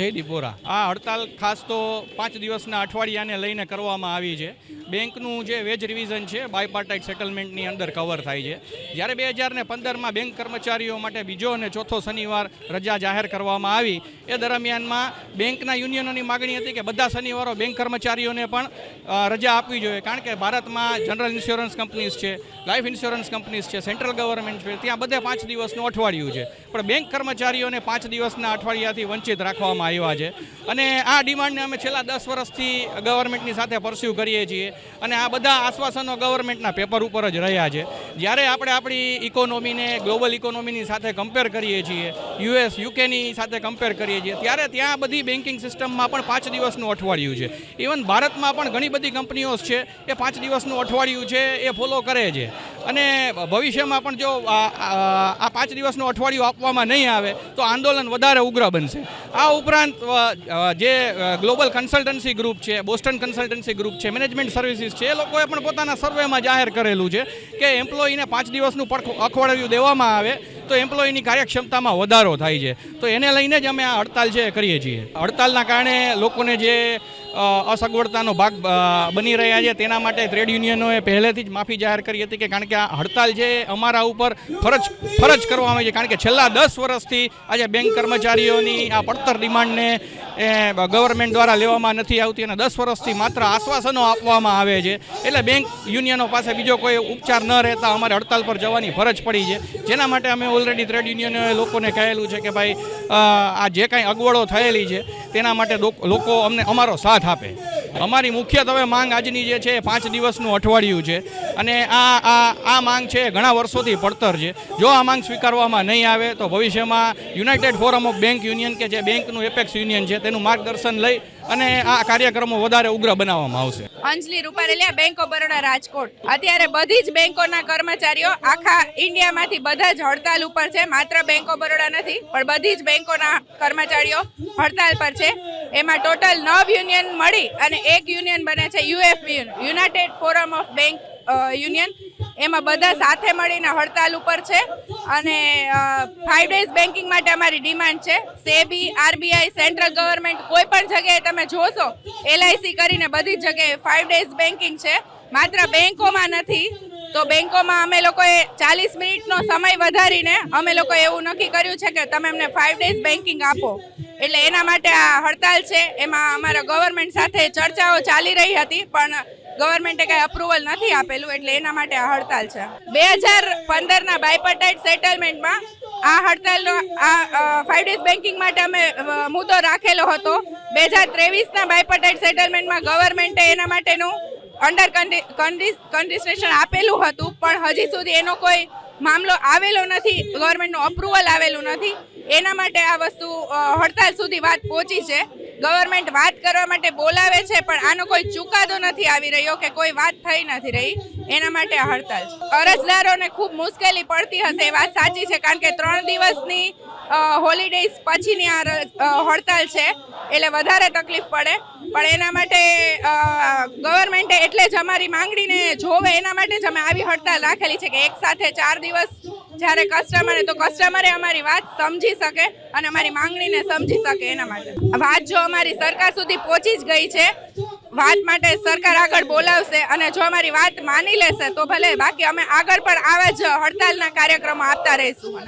જયદીપ બોરા આ હડતાલ ખાસ તો પાંચ દિવસના અઠવાડિયાને લઈને કરવામાં આવી છે. બેંકનું જે વેજ રિવિઝન છે બાયપાર્ટાઇટ સેટલમેન્ટની અંદર કવર થાય છે. જ્યારે બે હજારને પંદરમાં બેંક કર્મચારીઓ માટે બીજો અને ચોથો શનિવાર રજા જાહેર કરવામાં આવી. એ દરમિયાનમાં બેંકના યુનિયનોની માગણી હતી કે બધા શનિવારો બેંક કર્મચારીઓને પણ રજા આપવી જોઈએ. કારણ કે ભારતમાં જનરલ ઇન્સ્યોરન્સ કંપનીઝ છે, લાઈફ ઇન્સ્યોરન્સ કંપનીઝ છે, સેન્ટ્રલ ગવર્મેન્ટ છે, ત્યાં બધે પાંચ દિવસનું અઠવાડિયું છે. પણ બેંક કર્મચારીઓને પાંચ દિવસના અઠવાડિયાથી વંચિત રાખવામાં આવ્યા છે. અને આ ડિમાન્ડને અમે છેલ્લા દસ વર્ષથી ગવર્મેન્ટની સાથે પરસ્યુ કરીએ છીએ. અને આ બધા આશ્વાસનો ગવર્મેન્ટના પેપર ઉપર જ રહ્યા છે. જ્યારે આપણે આપણી ઇકોનોમીને ગ્લોબલ ઇકોનોમીની સાથે કમ્પેર કરીએ છીએ યુએસ યુકેની સાથે કમ્પેર કરીએ છીએ, ત્યારે ત્યાં બધી બેન્કિંગ સિસ્ટમમાં પણ પાંચ દિવસનું અઠવાડિયું છે. ઇવન ભારતમાં પણ ઘણી બધી કંપનીઓ છે, એ પાંચ દિવસનું અઠવાડિયું છે, એ ફોલો કરે છે. અને ભવિષ્યમાં પણ જો આ પાંચ દિવસનું અઠવાડિયું આપવામાં નહીં આવે, તો આંદોલન વધારે ઉગ્ર બનશે. આ ઉપરાંત જે ગ્લોબલ કન્સલ્ટન્સી ગ્રુપ છે બોસ્ટન કન્સલ્ટન્સી ગ્રુપ છે મેનેજમેન્ટ સર્વિસીસ છે, એ લોકોએ પણ પોતાના સર્વેમાં જાહેર કરેલું છે કે એમ્પ્લોયીને પાંચ દિવસનું પડખું અખવાડિયું દેવામાં આવે, તો એમ્પ્લોયીની કાર્યક્ષમતામાં વધારો થાય છે. તો એને લઈને જ અમે આ હડતાલ છે કરીએ છીએ. હડતાલના કારણે લોકોને જે અસગવડતાનો ભાગ બની રહ્યા છે. તેના માટે ટ્રેડ યુનિયનોએ પહેલેથી જ માફી જાહેર કરી હતી કે કારણ કે આ હડતાલ છે અમારા ઉપર ફરજ ફરજ કરવામાં આવી છે. કારણ કે છેલ્લા દસ વર્ષથી આજે બેંક કર્મચારીઓની આ પડતર ડિમાન્ડને એ ગવર્મેન્ટ દ્વારા લેવામાં નથી આવતી અને દસ વર્ષથી માત્ર આશ્વાસનો આપવામાં આવે છે. એટલે બેંક યુનિયનો પાસે બીજો કોઈ ઉપચાર ન રહેતા અમારે હડતાલ પર જવાની ફરજ પડી છે. જેના માટે અમે ઓલરેડી ટ્રેડ યુનિયનોએ લોકોને કહેલું છે કે ભાઈ આ જે કાંઈ અગવડો થયેલી છે, તેના માટે લોક- અમને અમારો સાથ આપે. અમારી મુખ્યત્વે માંગ આજની જે છે પાંચ દિવસનું અઠવાડિયું છે. અને આ આ આ માંગ છે ઘણા વર્ષોથી પડતર છે. જો આ માંગ સ્વીકારવામાં નહીં આવે તો ભવિષ્યમાં united forum of bank union કે જે બેંકનું એપેક્સ યુનિયન છે તેનું માર્ગદર્શન લઈ અને આ કાર્યક્રમો વધારે ઉગ્ર બનાવવામાં આવશે. Anjali Ruparelia bank of Baroda Rajkot. અત્યારે બધી જ બેંકોના કર્મચારીઓ આખા ઇન્ડિયામાંથી બધા જ હડતાલ ઉપર છે. માત્ર બેંક ઓફ બરોડા નથી, પણ બધી જ બેંકોના કર્મચારીઓ હડતાલ પર છે. એમાં ટોટલ નવ યુનિયન મળી અને એક યુનિયન બને છે UF united forum of bank union. એમાં બધા સાથે મળીને હડતાલ ઉપર છે અને ફાઇવ ડેઝ બેન્કિંગ માટે અમારી ડિમાન્ડ છે. સેબી, આરબીઆઈ સેન્ટ્રલ ગવર્મેન્ટ કોઈ પણ જગ્યાએ તમે જોશો, એલઆઈસી કરીને બધી જગ્યાએ ફાઇવ ડેઝ બેન્કિંગ છે. માત્ર બેંકોમાં નથી તો બેંકોમાં અમે લોકોએ ચાલીસ મિનિટનો સમય વધારીને અમે લોકોએ એવું નક્કી કર્યું છે કે તમે અમને ફાઇવ ડેઝ બેન્કિંગ આપો. એટલે એના માટે આ હડતાલ છે. એમાં અમારા ગવર્મેન્ટ સાથે ચર્ચાઓ ચાલી રહી હતી, પણ ગવર્મેન્ટે કાંઈ અપ્રુવલ નથી આપેલું, એટલે એના માટે આ હડતાલ છે. બે હજાર પંદરના બાયપટાઇટ સેટલમેન્ટમાં આ હડતાલનો, આ ફાઇવ ડેઝ બેન્કિંગ માટે અમે મુદ્દો રાખેલો હતો. બે હજાર ત્રેવીસના બાયપટાઇટ સેટલમેન્ટમાં ગવર્મેન્ટે એના માટેનું અંડર કન્ડિશનેશન આપેલું હતું, પણ હજી સુધી એનો કોઈ મામલો આવેલો નથી ગવર્મેન્ટનું અપ્રુવલ આવેલું નથી. એના માટે આ વસ્તુ હડતાલ સુધી વાત પહોંચી છે. ગવર્મેન્ટ વાત કરવા માટે બોલાવે છે, પણ આનો કોઈ ચુકાદો નથી આવી રહ્યો કે કોઈ વાત થઈ નથી રહી. એના માટે હડતાલ અરજદારોને ખૂબ મુશ્કેલી પડતી હશે, એ વાત સાચી છે, કારણ કે ત્રણ દિવસની હોલિડેઝ પછીની આ હડતાલ છે, એટલે વધારે તકલીફ પડે. પણ એના માટે ગવર્મેન્ટે એટલે જ અમારી માંગણીને જોવે એના માટે જ અમે આવી હડતાલ રાખેલી છે કે એક સાથે ચાર દિવસ જ્યારે કસ્ટમરે તો કસ્ટમરે અમારી વાત સમજી શકે અને અમારી માંગણીને સમજી શકે એના માટે. વાત જો અમારી સરકાર સુધી પહોંચી જ ગઈ છે, વાત માટે સરકાર આગળ બોલાવશે અને જો અમારી વાત માની લેશે, તો ભલે બાકી અમે આગળ પણ આવા જ હડતાલના કાર્યક્રમો આપતા રહીશું.